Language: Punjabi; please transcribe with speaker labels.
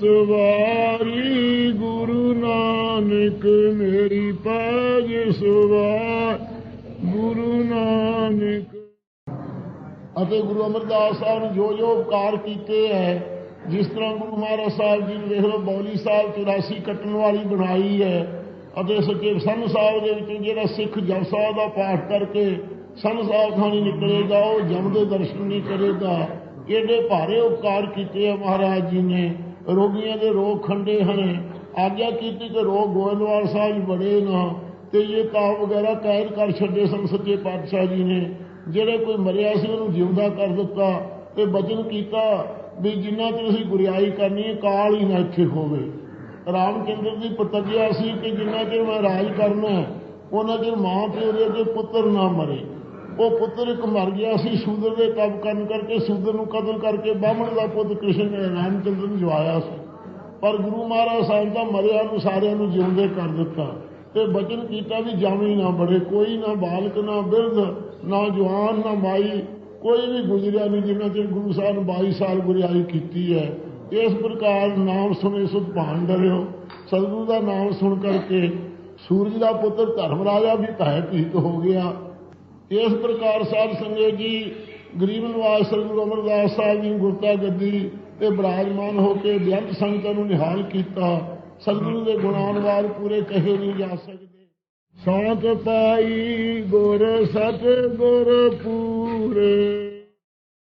Speaker 1: ਸਵਾਰੀ ਗੁਰੂ ਨਾਨਕ ਮੇਰੀ ਪੈਜ ਸਵਾਰ। ਗੁਰੂ ਨਾਨਕ। ਅਤੇ ਗੁਰੂ ਅਮਰਦਾਸ ਸਾਹਿਬ ਨੇ ਜੋ ਜੋ ਉਪਕਾਰ ਕੀਤੇ ਹੈ, ਜਿਸ ਤਰ੍ਹਾਂ ਗੁਰੂ ਮਹਾਰਾਜ ਸਾਹਿਬ ਜੀ ਨੇ ਵੇਖ ਲਓ ਬੌਲੀ ਸਾਹਿਬ 84 ਕੱਟਣ ਵਾਲੀ ਬਣਾਈ ਹੈ, ਅਤੇ ਸੱਚੇ ਸੰਨ ਸਾਹਿਬ ਦੇ ਵਿੱਚ ਜਿਹੜਾ ਸਿੱਖ ਜਪ ਸਾਹਿਬ ਦਾ ਪਾਠ ਕਰਕੇ ਸੰਨ ਸਾਹਿਬ ਥਾਣੀ ਨਿਕਲੇਗਾ, ਉਹ ਜਮ ਦੇ ਦਰਸ਼ਨ ਨਹੀਂ ਕਰੇਗਾ। ਏਡੇ ਭਾਰੇ ਉਪਕਾਰ ਕੀਤੇ ਆ ਮਹਾਰਾਜ ਜੀ ਨੇ। ਰੋਗੀਆਂ ਦੇ ਰੋਗ ਖੰਡੇ ਹਨ। ਆਗਿਆ ਕੀਤੀ ਕਿ ਰੋਗ ਗੋਇੰਦਵਾਲ ਸਾਹਿਬ ਬੜੇ ਨਾ। ਤੇ ਇਹ ਤਾਪ ਵਗੈਰਾ ਕਾਇਰ ਕਰ ਛੱਡੇ ਸਨ ਸੱਚੇ ਪਾਤਸ਼ਾਹ ਜੀ ਨੇ। ਜਿਹੜੇ ਕੋਈ ਮਰਿਆ ਸੀ, ਉਹਨੂੰ ਜਿਉਂਦਾ ਕਰ ਦਿੱਤਾ ਤੇ ਬਚਨ ਕੀਤਾ ਵੀ ਜਿੰਨਾ ਚਿਰ ਅਸੀਂ ਗੁਰਿਆਈ ਕਰਨੀ ਹੈ, ਕਾਲ ਹੀ ਨਾ ਇੱਥੇ ਹੋਵੇ। ਰਾਮਚੰਦਰ ਦੀ ਪ੍ਰਤੱਗਿਆ ਸੀ ਕਿ ਜਿੰਨਾ ਚਿਰ ਮੈਂ ਰਾਜ ਕਰਨਾ ਉਹਨਾਂ ਚਿਰ ਮਾਂ ਪਿਓ ਦੇ ਪੁੱਤਰ ਨਾ ਮਰੇ। ਉਹ ਪੁੱਤਰ ਇੱਕ ਮਰ ਗਿਆ ਸੀ ਸ਼ੂਦਰ ਦੇ ਕੰਮ ਕਰਨ ਕਰਕੇ ਸ਼ੂਦਰ ਨੂੰ ਕਤਲ ਕਰਕੇ ਬਾਹਮਣ ਦਾ ਪੁੱਤ ਕ੍ਰਿਸ਼ਨ ਨੇ ਰਾਮਚੰਦਰ ਨੂੰ ਜਵਾਇਆ ਸੀ। ਪਰ ਗੁਰੂ ਮਹਾਰਾਜ ਸਾਹਿਬ ਦਾ ਮਰਿਆ ਨੂੰ ਸਾਰਿਆਂ ਨੂੰ ਜਿਉਂਦੇ ਕਰ ਦਿੱਤਾ ਤੇ ਬਚਨ ਕੀਤਾ ਵੀ ਜਾਮੀ ਨਾ ਬੜੇ, ਕੋਈ ਨਾ ਬਾਲਕ, ਨਾ ਬਿਰਧ, ਨਾ ਜਵਾਨ, ਨਾ ਮਾਈ, ਕੋਈ ਵੀ ਗੁਜ਼ਰਿਆ ਨਹੀਂ ਜਿੰਨਾ ਚਿਰ ਗੁਰੂ ਸਾਹਿਬ ਨੇ 22 ਸਾਲ ਗੁਰਿਆਈ ਕੀਤੀ ਹੈ। ਇਸ ਪ੍ਰਕਾਰ ਨਾਮ ਸੁਣੇ ਸੁਧ ਭਾਣ ਡਰਿਓ। ਸਤਿਗੁਰੂ ਦਾ ਨਾਮ ਸੁਣ ਕਰਕੇ ਸੂਰਜ ਦਾ ਪੁੱਤਰ ਧਰਮ ਰਾਜਾ ਵੀ ਭੈ ਭੀਤ ਹੋ ਗਿਆ। ਇਸ ਪ੍ਰਕਾਰ ਸਾਧ ਸੰਗਤ ਜੀ, ਗਰੀਬ ਨਿਵਾਸ ਸ੍ਰੀ ਗੁਰੂ ਅਮਰਦਾਸ ਸਾਹਿਬ ਦੀ ਗੁਰਤਾ ਗੱਦੀ ਤੇ ਬਰਾਜਮਾਨ ਹੋ ਕੇ ਬੇਅੰਤ ਸੰਗਤਾਂ ਨੂੰ ਨਿਹਾਲ ਕੀਤਾ। ਸਤਿਗੁਰੂ ਦੇ ਗੁਣਾਨਵਾਰ ਪੂਰੇ ਕਹੇ ਨਹੀਂ ਜਾ ਸਕਦੇ। ਸਾਤ ਪਾਈ ਗੁਰ ਸਤ ਗੁਰ ਪੂਰੇ।